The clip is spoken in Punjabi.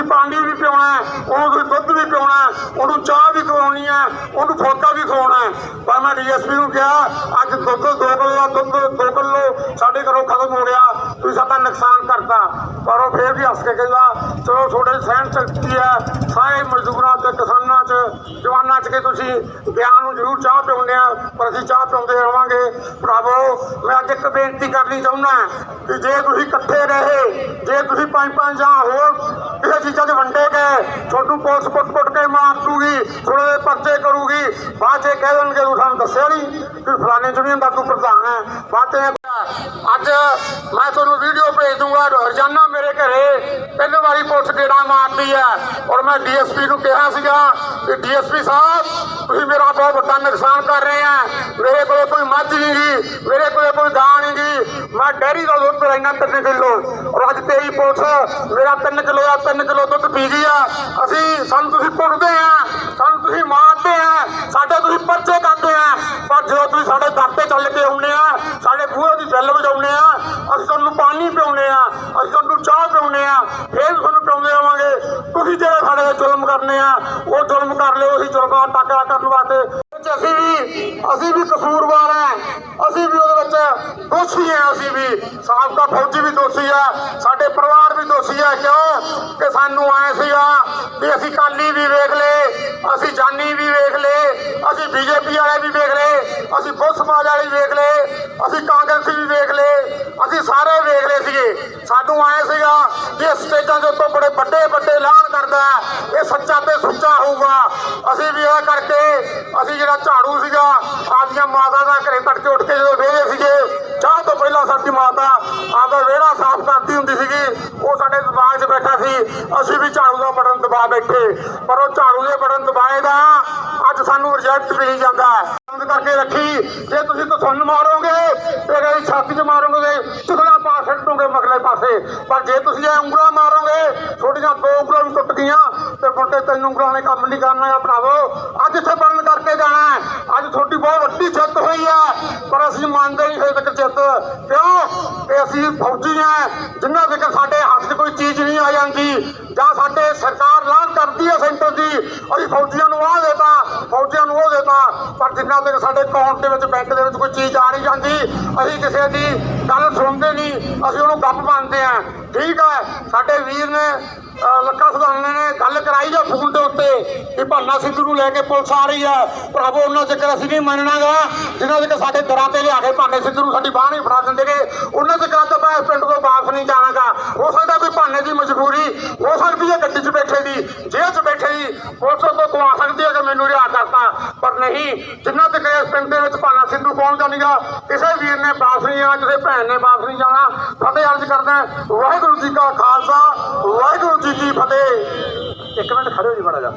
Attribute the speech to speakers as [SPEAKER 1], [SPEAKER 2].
[SPEAKER 1] ਤੁਸੀਂ ਪਾਣੀ ਵੀ ਪਿਉਣਾ ਉਹਨੂੰ ਤੁਸੀਂ ਦੁੱਧ ਵੀ ਪਿਉਣਾ ਉਹਨੂੰ ਚਾਹ ਵੀ ਖਵਾਉਣੀ ਹੈ, ਉਹਨੂੰ ਫੁਲਕਾ ਵੀ ਖਵਾਉਣਾ ਪਰ ਮੈਂ ਡੀਐਸਪੀ ਨੂੰ ਕਿਹਾ, ਅੱਜ ਦੁੱਧ ਦੋ ਕਿਲੋ, ਦੁੱਧ ਦੋ ਕਿਲੋ ਸਾਡੇ ਘਰੋਂ ਖਤਮ ਹੋ ਗਿਆ, ਤੁਸੀਂ ਸਾਡਾ ਨੁਕਸਾਨ ਕਰਤਾ। ਪਰ ਉਹ ਫੇਰ ਵੀ ਹੱਸ ਕੇ ਕਹਿੰਦਾ, ਚਲੋ ਤੁਹਾਡੇ ਸਹਿਣ ਸ਼ਕਤੀ ਹੈ, ਸਾਰੇ ਮਜ਼ਦੂਰਾਂ ਤੇ ਕਿਸਾਨਾਂ 'ਚ, ਜਵਾਨਾਂ 'ਚ ਕਿ ਤੁਸੀਂ ਬਿਆਨ ਨੂੰ ਜ਼ਰੂਰ ਚਾਹ ਪਿਉਂਦੇ ਆ, ਪਰ ਅਸੀਂ ਚਾਹ ਪਿਉਂਦੇ ਰਵਾਂਗੇ। ਭਰਾਵੋ, ਮੈਂ ਅੱਜ ਇੱਕ ਬੇਨਤੀ ਕਰਨੀ ਚਾਹੁੰਦਾ ਕਿ ਜੇ ਤੁਸੀਂ ਇਕੱਠੇ ਰਹੇ, ਜੇ ਤੁਸੀਂ ਪੰਜ ਪੰਜ ਜਾਂ ਹੋਰ ਕਿਸੇ ਚੀਜ਼ਾਂ 'ਚ ਵੰਡੇ ਗਏ, ਤੁਹਾਨੂੰ ਪੁਲਿਸ ਕੁੱਟ-ਕੁੱਟ ਕੇ ਮਾਰ ਦੂਗੀ ਥੋੜੇ ਦੇ ਪਰਚੇ ਕਰੂਗੀ, ਬਾਅਦ 'ਚ ਕਹਿ ਦੇਣਗੇ, ਤੂੰ ਸਾਨੂੰ ਦੱਸਿਆ ਨਹੀਂ ਕਿ ਫਲਾਣੇ ਯੂਨੀਅਨ ਦਾ ਤੂੰ ਪ੍ਰਧਾਨ ਹੈ। ਬਾਅਦ 'ਚ ਅੱਜ ਮੈਂ ਤੁਹਾਨੂੰ ਵੀਡੀਓ ਭੇਜ ਦੂੰਗਾ, ਰੋਜ਼ਾਨਾ ਮੇਰੇ ਘਰੇ ਤਿੰਨ ਵਾਰੀ ਪੁਲਿਸ ਗੇੜਾ ਮਾਰਦੀ ਹੈ। ਔਰ ਮੈਂ ਡੀਐਸਪੀ ਨੂੰ ਕਿਹਾ ਸੀਗਾ ਕਿ ਡੀਐਸਪੀ ਸਾਹਿਬ, ਤੁਸੀਂ ਮੇਰਾ ਬਹੁਤ ਵੱਡਾ ਨੁਕਸਾਨ ਕਰ ਰਹੇ ਆ। ਮੇਰੇ ਕੋਲ ਕੋਈ ਮੱਝ ਨਹੀਂ ਗੀ, ਮੇਰੇ ਕੋਲ ਕੋਈ ਗਾਂ ਨਹੀਂ ਜੀ ਮੈਂ ਡੈਰੀ ਦਾ ਦੁੱਧ ਲੈਣਾ ਤਿੰਨ ਕਿਲੋ। ਔਰ ਅੱਜ ਤੇਰੀ ਪੁਲਿਸ ਮੇਰਾ 3 ਕਿਲੋ ਆ 3 ਕਿਲੋ ਦੁੱਧ ਪੀ ਗਈ ਆ। ਅਸੀਂ, ਸਾਨੂੰ ਤੁਸੀਂ ਕੁੱਟਦੇ ਆ, ਸਾਨੂੰ ਤੁਸੀਂ ਮਾਰਦੇ ਆ, ਸਾਡੇ ਤੁਸੀਂ ਪਰਚੇ ਕਰਦੇ ਆ। ਪਰ ਜਦੋਂ ਤੁਸੀਂ ਸਾਡੇ ਦਰ ਤੇ ਚੱਲ ਸਾਡੇ ਦੀ ਬੈਲ ਵਜਾਉਂਦੇ ਆ ਅਸੀਂ ਤੁਹਾਨੂੰ ਪਾਣੀ ਪਿਉਣੇ ਆ ਅਸੀਂ ਤੁਹਾਨੂੰ ਚਾਹ ਪਿਉਣੇ ਆ ਫੇਰ ਤੁਹਾਨੂੰ ਪਿਉਂਦੇ ਆਵਾਂਗੇ ਤੁਸੀਂ ਜਿਹੜੇ ਸਾਡੇ ਤੇ ਜ਼ੁਲਮ ਕਰਨੇ ਆ, ਉਹ ਜ਼ੁਲਮ ਕਰ ਲਿਓ, ਅਸੀਂ ਜ਼ੁਲਮਾਂ ਟਾਕਰਾ ਕਰਨ ਵਾਸਤੇ। ਅਸੀਂ ਵੀ ਅਸੀਂ ਵੀ ਕਸੂਰਵਾਰ ਆ ਅਸੀਂ ਵੀ ਉਹਦੇ ਵਿੱਚ ਦੋਸ਼ੀ ਆ ਅਸੀਂ ਵੀ। ਸਾਬਕਾ ਫੌਜੀ ਵੀ ਦੋਸ਼ੀ ਆ, ਸਾਡੇ ਪਰਿਵਾਰ ਵੀ ਦੋਸ਼ੀ ਆ, ਕਿਉਂ? ਕਿ ਸਾਨੂੰ ਆਏ ਸੀਗਾ ਵੀ ਅਸੀਂ ਕਾਲੀ ਵੀ ਵੇਖ ਲਏ, ਅਸੀਂ ਜਾਨੀ ਬੀਜੇਪੀ ਵਾਲੇ ਵੀ ਵੇਖ ਲਏ, ਅਸੀਂ ਬਹੁਤ ਸਮਾਜ ਵਾਲੇ ਵੀ ਵੇਖ ਲਏ, ਅਸੀਂ ਕਾਂਗਰਸੀ ਵੀ ਵੇਖ ਲਏ, ਅਸੀਂ ਸਾਰੇ ਵੇਖ ਲਏ ਸੀਗੇ। ਸਾਨੂੰ ਆਏ ਸੀਗਾ ਕਿ ਸਟੇਜਾਂ ਦੇ ਉੱਤੇ ਬੜੇ ਵੱਡੇ ਵੱਡੇ ਐਲਾਨ ਕਰਦਾ ਇਹ ਸੱਚਾ ਤੇ ਸੁੱਚਾ ਹੋਊਗਾ। ਅਸੀਂ ਵੀ ਇਹ ਕਰਕੇ ਅਸੀਂ ਜਿਹੜਾ ਝਾੜੂ ਸੀਗਾ, ਆਪਦੀਆਂ ਮਾਤਾ ਦਾ ਘਰੇ ਤੜਕੇ ਉੱਠ ਕੇ ਜਦੋਂ ਵੇਹਦੇ ਸੀਗੇ, ਚਾਹ ਤੋਂ ਪਹਿਲਾਂ ਸਾਡੀ ਮਾਤਾ ਆਪਦਾ ਵਿਹੜਾ ਸਾਫ਼ ਕਰਦੀ ਹੁੰਦੀ ਸੀਗੀ, ਉਹ ਸਾਡੇ ਬੈਠਾ ਸੀ। ਅਸੀਂ ਵੀ ਝਾੜੂ ਦਾ ਬਟਨ ਦਬਾ ਬੈਠੇ। ਪਰ ਉਹ ਝਾੜੂ ਦੇ ਬਟਨ ਦਬਾਏ ਦਾ ਅੱਜ ਸਾਨੂੰ ਰਿਜ਼ਲਟ ਮਿਲ ਜਾਂਦਾ। ਹੈ ਬੰਦ ਕਰਕੇ ਰੱਖੀ। ਜੇ ਤੁਸੀਂ ਤੁਹਾਨੂੰ ਮਾਰੋਗੇ, ਤੇ ਗਈ ਛਾਤੀ 'ਚ ਮਾਰੋਗੇ ਚੁਗਲਾ ਪਾ ਛੱਡੋਗੇ ਮਗਲੇ ਪਾਸੇ। ਪਰ ਜੇ ਤੁਸੀਂ ਇਹ ਉਂਗਲਾਂ ਮਾਰੋਗੇ ਛੋਟੀਆਂ ਦੋ ਉਂਗਲਾਂ ਵੀ ਟੁੱਟ ਗਈਆਂ, ਤੇ ਮੁੰਡੇ ਤਿੰਨ ਉਂਗਲਾਂ ਨੇ ਕੰਮ ਨਹੀਂ ਕਰਨਾ ਹੈ, ਭਰਾਵੋ। ਅੱਜ ਇੱਥੇ ਬੰਦ ਕਰਕੇ ਜਾਣਾ ਅੱਜ ਤੁਹਾਡੀ ਬਹੁਤ ਵੱਡੀ ਜਿੱਤ ਹੋਈ ਹੈ। ਪਰ ਅਸੀਂ ਮੰਨਦੇ ਨਹੀਂ ਹਜੇ ਤੱਕ ਜਿੱਤ। ਕਿਉਂ? ਕਿ ਅਸੀਂ ਫੌਜੀ ਹਾਂ। ਜਿੰਨਾ ਤੱਕ ਸਾਡੇ ਹੱਥ 'ਚ ਕੋਈ ਚੀਜ਼ ਨਹੀਂ ਆ ਜਾਂਦੀ, ਜਾਂ ਸਾਡੇ ਸਰਕਾਰ ਐਲਾਨ ਕਰਦੀ ਹੈ ਸੈਂਟਰ ਦੀ, ਅਸੀਂ ਫੌਜੀਆਂ ਨੂੰ ਆਹ ਦੇਤਾ। ਫੌਜੀਆਂ ਨੂੰ ਉਹ ਦੇਤਾ ਪਰ ਜਿੰਨਾ ਤੱਕ ਸਾਡੇ ਅਕਾਊਂਟ ਦੇ ਵਿੱਚ ਬੈਂਕ ਦੇ ਵਿੱਚ ਕੋਈ ਚੀਜ਼ ਆ ਨਹੀਂ ਜਾਂਦੀ, ਅਸੀਂ ਕਿਸੇ ਦੀ ਗੱਲ ਸੁਣਦੇ ਨਹੀਂ, ਅਸੀਂ ਉਹਨੂੰ ਗੱਪ ਮੰਨਦੇ ਆ ਠੀਕ ਹੈ, ਸਾਡੇ ਵੀਰ ਨੇ, ਅਹ, ਲੱਖਾ ਨੇ ਗੱਲ ਕਰਾਈ ਜਾਂ ਫੋਨ ਦੇ ਉੱਤੇ ਕਿ ਭਾਨਾ ਸਿੱਧੂ ਨੂੰ ਲੈ ਕੇ ਪੁਲਿਸ ਆ ਰਹੀ ਹੈ ਭਰਾਵੋ, ਉਹਨਾਂ ਚੱਕਰ ਅਸੀਂ ਨਹੀਂ ਮੰਨਣਾਗਾ ਜਿਨ੍ਹਾਂ ਦੇ ਸਾਡੇ ਦਰਾਂ ਤੇ ਲਿਆ ਕੇ ਭਾਨੇ ਸਿੱਧੂ ਨੂੰ ਸਾਡੀ ਬਾਹ ਨਹੀਂ ਫੜਾ ਦਿੰਦੇਗੇ, ਉਹਨਾਂ ਚੱਕਰਾਂ ਤੋਂ ਮੈਂ ਇਸ ਪਿੰਡ ਤੋਂ ਵਾਪਸ ਨਹੀਂ ਜਾਣਾਗਾ। ਹੋ ਸਕਦਾ ਕੋਈ ਭਾਨੇ ਦੀ ਮਜਬੂਰੀ, ਹੋ ਸਕਦੀ ਹੈ ਗੱਡੀ 'ਚ ਬੈਠੇ ਦੀ, ਜੇਲ੍ਹ 'ਚ ਬੈਠੇ ਪੁਲਿਸ ਤੋਂ ਕਵਾ ਸਕਦੀ ਹੈ ਕਿ ਮੈਨੂੰ ਰਿਹਾ ਕਰਤਾ, ਪਰ ਨਹੀਂ। ਜਿੰਨਾ ਤੱਕ ਇਸ ਪਿੰਡ ਦੇ ਵਿੱਚ ਭਾਨਾ ਸਿੱਧੂ ਪਹੁੰਚ ਜਾਣੀਗਾ? ਕਿਸੇ ਵੀਰ ਨੇ ਵਾਪਸ ਨਹੀਂ ਜਾਣਾ ਕਿਸੇ ਭੈਣ ਨੇ ਵਾਪਸ ਨਹੀਂ ਜਾਣਾ। ਫਤਿਹ ਅਰਜ਼ ਕਰਦਾ ਵਾਹਿਗੁਰੂ ਜੀ ਕਾ ਖਾਲਸਾ, ਵਾਹਿਗੁਰੂ ਜੀ ਕੀ ਫਤਿਹ। ਇੱਕ ਮਿੰਟ ਖੜੇ ਹੋ ਜੀ ਮਾੜਾ ਜਾ